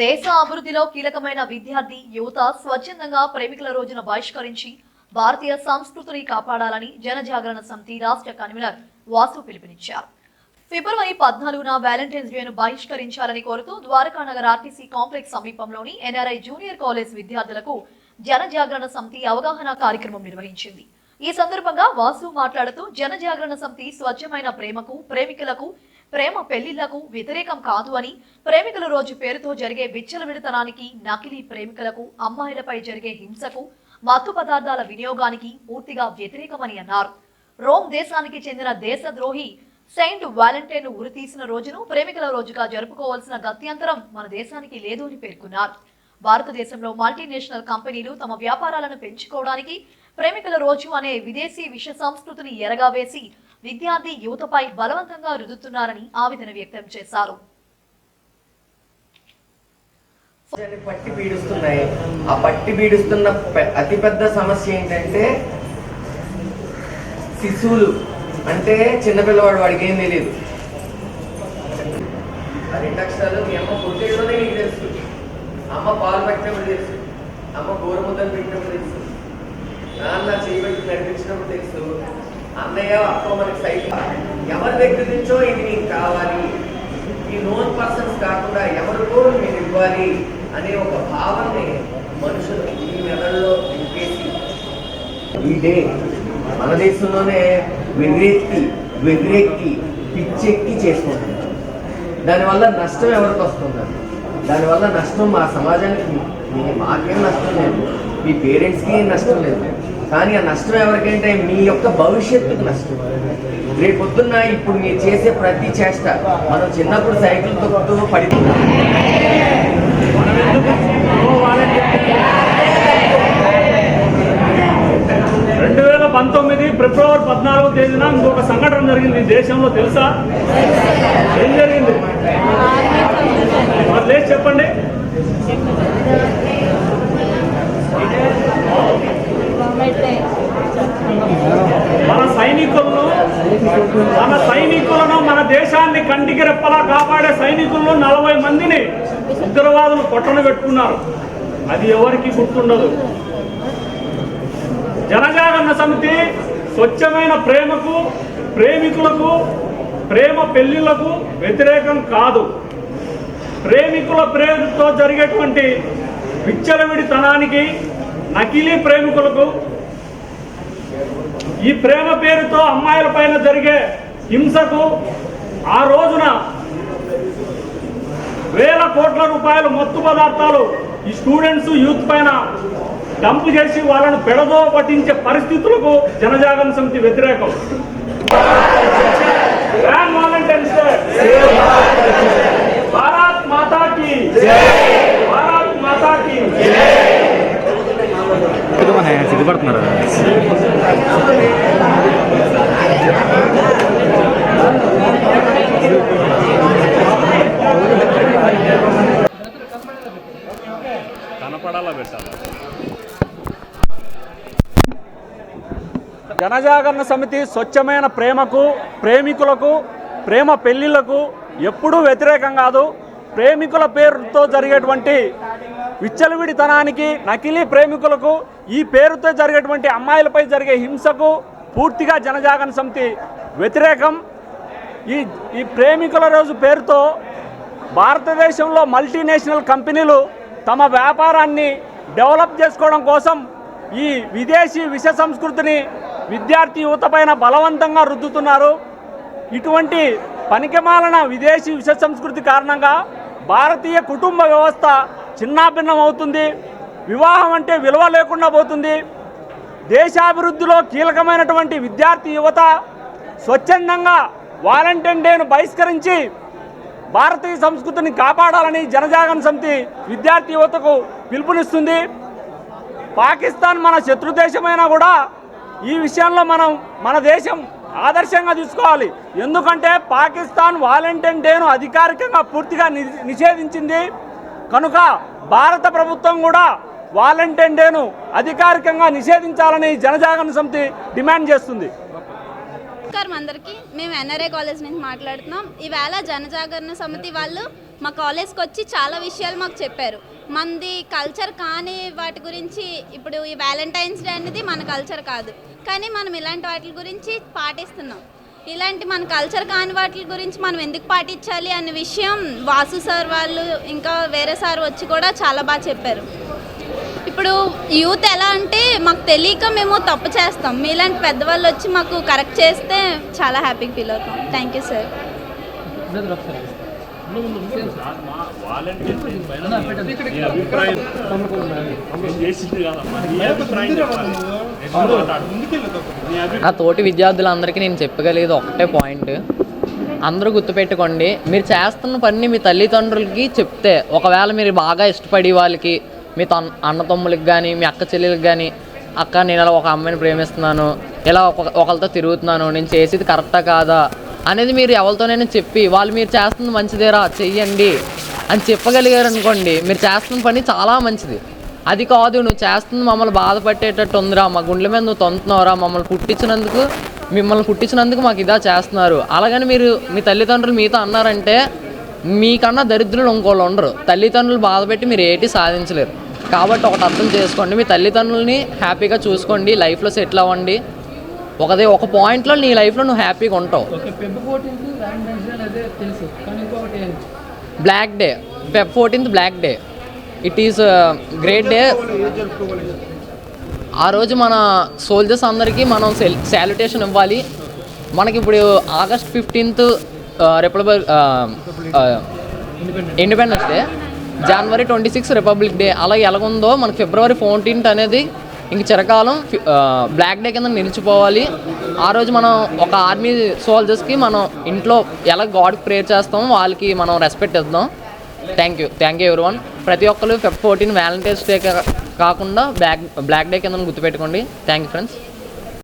దేశ అభివృద్ధిలో కీలకమైన విద్యార్థి యువత స్వచ్ఛందంగా ప్రేమికుల రోజున బహిష్కరించి భారతీయ సంస్కృతిని కాపాడాలని జనజాగరణ సమితి రాష్ట్ర కన్వీనర్ వాసు పిలుపునిచ్చారు. ఫిబ్రవరి పద్నాలుగున వ్యాలంటైన్స్ డేను బహిష్కరించాలని కోరుతూ ద్వారకా నగర్ ఆర్టీసీ కాంప్లెక్స్ సమీపంలోని ఎన్ఆర్ఐ జూనియర్ కాలేజ్ విద్యార్థులకు జనజాగరణ సమితి అవగాహన కార్యక్రమం నిర్వహించింది. ఈ సందర్భంగా వాసు మాట్లాడుతూ జనజాగరణ సమితి స్వచ్ఛమైన ప్రేమకు ప్రేమికులకు ప్రేమ పెళ్ళిళ్ళకు వ్యతిరేకం కాదు అని ప్రేమికుల రోజు పేరుతో జరిగే విచ్చల విడతనానికి నకిలీ ప్రేమికులకు అమ్మాయిలపై జరిగే హింసకు మత్తు పదార్థాల వినియోగానికి పూర్తిగా వ్యతిరేకమని అన్నారు. రోమ్ దేశానికి చెందిన దేశద్రోహి సెయింట్ వాలంటైన్ ఉరితీసిన రోజును ప్రేమికుల రోజుగా జరుపుకోవాల్సిన గత్యంతరం మన దేశానికి లేదు అని పేర్కొన్నారు. భారతదేశంలో మల్టీనేషనల్ కంపెనీలు తమ వ్యాపారాలను పెంచుకోవడానికి ప్రేమికుల రోజు అనే విదేశీ విష సంస్కృతిని ఎరగా వేసి విద్యార్థి యువతపై బలవంతంగా రుదుతున్నారని ఆవేదన వ్యక్తం చేశారు. పట్టి పీడిస్తున్నాయి. ఆ పట్టి పీడిస్తున్న అతిపెద్ద సమస్య ఏంటంటే శిశువులు. అంటే చిన్నపిల్లవాడు వాడికి ఏం తెలియదు రెండు అక్షరాలు మీ అమ్మ పుట్టేలోనే నీకు తెలుసు. అమ్మ పాలు పెట్టినప్పుడు తెలుసు. అమ్మ గోరుముద్దలు పెట్టినప్పుడు తెలుసు. నాన్న చేయబెట్టి నడిపించినప్పుడు తెలుసు. అన్నయ్య అప్పో మనకి సైట్ ఎవరి దగ్గర నుంచో ఇది నీకు కావాలి. ఈ నోన్ పర్సన్స్ కాకుండా ఎవరికో మీరు ఇవ్వాలి అనే ఒక భావనని మనుషులు ఈ మెదడులో నింపేసి ఈ డే మన దేశంలోనే వ్యతిరేక్తి వ్యతిరేక్తి పిచ్చెక్కి చేసుకుంటున్నారు. దానివల్ల నష్టం ఎవరికి వస్తుందండి దానివల్ల నష్టం మా సమాజానికి మాకేం నష్టం లేదు. మీ పేరెంట్స్కి నష్టం లేదు. కానీ ఆ నష్టం ఎవరికంటే మీ యొక్క భవిష్యత్తుకు నష్టం. రేపు పొద్దున్న ఇప్పుడు మీరు చేసే ప్రతి చేష్ట మనం చిన్నప్పుడు సైకిల్ తొక్కుతూ పడిపోతాం. రెండు వేల పంతొమ్మిది ఫిబ్రవరి పద్నాలుగో తేదీన ఇంకొక సంఘటన జరిగింది దేశంలో తెలుసా? ఏం జరిగింది మరి లేచి చెప్పండి మన సైనికులను మన సైనికులను మన దేశాన్ని కంటికి రెప్పలా కాపాడే సైనికులు నలభై మందిని ఉగ్రవాదులు పొట్టన పెట్టుకున్నారు. అది ఎవరికి గుర్తుండదు. జనజాగరణ సమితి స్వచ్ఛమైన ప్రేమకు ప్రేమికులకు ప్రేమ పెళ్ళిళ్ళకు వ్యతిరేకం కాదు. ప్రేమికుల ప్రేమతో జరిగేటువంటి విచ్చలవిడితనానికి నకిలీ ప్రేమికులకు ఈ ప్రేమ పేరుతో అమ్మాయిల పైన జరిగే హింసకు ఆ రోజున వేల కోట్ల రూపాయలు మత్తు పదార్థాలు ఈ స్టూడెంట్స్ యూత్ పైన డంప్ చేసి వాళ్ళను పెడదో పట్టించే పరిస్థితులకు జనజాగరణ సమితి వ్యతిరేకం. గ్రాండ్ Valentine's భారత్ మాతాకి. భారత్ మాతాకి. సిగ్గుపడుతున్నారు? కనపడాలా పెట్టాలి? జనజాగరణ సమితి స్వచ్ఛమైన ప్రేమకు ప్రేమికులకు ప్రేమ పెళ్ళిళ్ళకు ఎప్పుడూ వ్యతిరేకం కాదు. ప్రేమికుల పేరుతో జరిగేటువంటి విచ్చలవిడితనానికి నకిలీ ప్రేమికులకు ఈ పేరుతో జరిగేటువంటి అమ్మాయిలపై జరిగే హింసకు పూర్తిగా జనజాగరణ సమితి వ్యతిరేకం. ఈ ఈ ప్రేమికుల రోజు పేరుతో భారతదేశంలో మల్టీనేషనల్ కంపెనీలు తమ వ్యాపారాన్ని డెవలప్ చేసుకోవడం కోసం ఈ విదేశీ విష సంస్కృతిని విద్యార్థి యువత పైన బలవంతంగా రుద్దుతున్నారు. ఇటువంటి పనికిమాలన విదేశీ విష సంస్కృతి కారణంగా భారతీయ కుటుంబ వ్యవస్థ చిన్నాభిన్నం అవుతుంది వివాహం అంటే విలువ లేకుండా పోతుంది. దేశాభివృద్ధిలో కీలకమైనటువంటి విద్యార్థి యువత స్వచ్ఛందంగా వాలంటైన్ డేను బహిష్కరించి భారతీయ సంస్కృతిని కాపాడాలని జనజాగరణ సమితి విద్యార్థి యువతకు పిలుపునిస్తుంది. పాకిస్తాన్ మన శత్రు దేశమైనా కూడా ఈ విషయంలో మనం మన దేశం ఆదర్శంగా తీసుకోవాలి ఎందుకంటే పాకిస్తాన్ వాలంటైన్ డేను అధికారికంగా పూర్తిగా నిషేధించింది. కనుక భారత ప్రభుత్వం కూడా వాలంటైన్ డేను అధికారికంగా నిషేధించాలని జనజాగరణ సమితి డిమాండ్ చేస్తుంది. నమస్కారం అందరికీ. మేము ఎన్ఆర్ఏ కాలేజ్ నుంచి మాట్లాడుతున్నాం. ఈవేళ జనజాగరణ సమితి వాళ్ళు మా కాలేజ్కి వచ్చి చాలా విషయాలు మాకు చెప్పారు. మనది కల్చర్ కాని వాటి గురించి ఇప్పుడు ఈ వ్యాలంటైన్స్ డే అనేది మన కల్చర్ కాదు. కానీ మనం ఇలాంటి వాటి గురించి పాటిస్తున్నాం. ఇలాంటి మన కల్చర్ కాని వాటి గురించి మనం ఎందుకు పాటించాలి అనే విషయం వాసు సార్ వాళ్ళు ఇంకా వేరే సార్ వచ్చి కూడా చాలా బాగా చెప్పారు. ఇప్పుడు యూత్ ఎలా అంటే మాకు తెలియక మేము తప్పు చేస్తాం. మీలాంటి పెద్దవాళ్ళు వచ్చి మాకు కరెక్ట్ చేస్తే చాలా హ్యాపీగా ఫీల్ అవుతాం. థ్యాంక్ యూ సార్ నా తోటి విద్యార్థులందరికీ నేను చెప్పగలిగేది ఒకటే పాయింట్ అందరూ గుర్తుపెట్టుకోండి మీరు చేస్తున్న పని మీ తల్లిదండ్రులకి చెప్తే ఒకవేళ మీరు బాగా ఇష్టపడి వాళ్ళకి మీ తన్ అన్న తమ్ములకి కానీ మీ అక్క చెల్లెలకి కానీ అక్క నేను అలా ఒక అమ్మాయిని ప్రేమిస్తున్నాను ఇలా ఒక ఒకరితో తిరుగుతున్నాను నేను చేసేది కరెక్టా కాదా అనేది మీరు ఎవరితోనైనా చెప్పి వాళ్ళు మీరు చేస్తుంది మంచిదేరా చెయ్యండి అని చెప్పగలిగారు అనుకోండి మీరు చేస్తున్న పని చాలా మంచిది. అది కాదు నువ్వు చేస్తుంది మమ్మల్ని బాధపెట్టేటట్టు ఉందిరా మా గుండెల మీద నువ్వు తొంతున్నావురా మమ్మల్ని పుట్టించినందుకు మిమ్మల్ని పుట్టించినందుకు మాకు ఇదా చేస్తున్నారు. అలాగని మీరు మీ తల్లిదండ్రులు మీతో అన్నారంటే మీకన్నా దరిద్రులు ఇంకోళ్ళు ఉండరు. తల్లిదండ్రులు బాధపెట్టి మీరు ఏటి సాధించలేరు. కాబట్టి ఒకటి అర్థం చేసుకోండి. మీ తల్లిదండ్రులని హ్యాపీగా చూసుకోండి. లైఫ్లో సెటిల్ అవ్వండి. ఒకదే ఒక పాయింట్లో నీ లైఫ్లో నువ్వు హ్యాపీగా ఉంటావు. Black day Feb fourteenth black day it is great day ఆ రోజు మన సోల్జర్స్ అందరికీ మనం సెల్ శాల్యుటేషన్ ఇవ్వాలి. మనకి ఇప్పుడు August fifteenth republic independence day జనవరి ట్వంటీ సిక్స్ రిపబ్లిక్ డే అలా ఎలాగుందో మనకి ఫిబ్రవరి ఫోర్టీన్త్ అనేది ఇంక చిరకాలం బ్లాక్ డే కింద నిలిచిపోవాలి. ఆ రోజు మనం ఒక ఆర్మీ సోల్జర్స్కి మనం ఇంట్లో ఎలా గాడ్కి ప్రేయర్ చేస్తామో వాళ్ళకి మనం రెస్పెక్ట్ ఇద్దాం. Thank you thank you everyone ప్రతి ఒక్కరు ఫిఫ్ ఫోర్టీన్ వ్యాలంటైన్స్ డే కాకుండా బ్లాక్ బ్లాక్ డే కింద గుర్తుపెట్టుకోండి. Thank you friends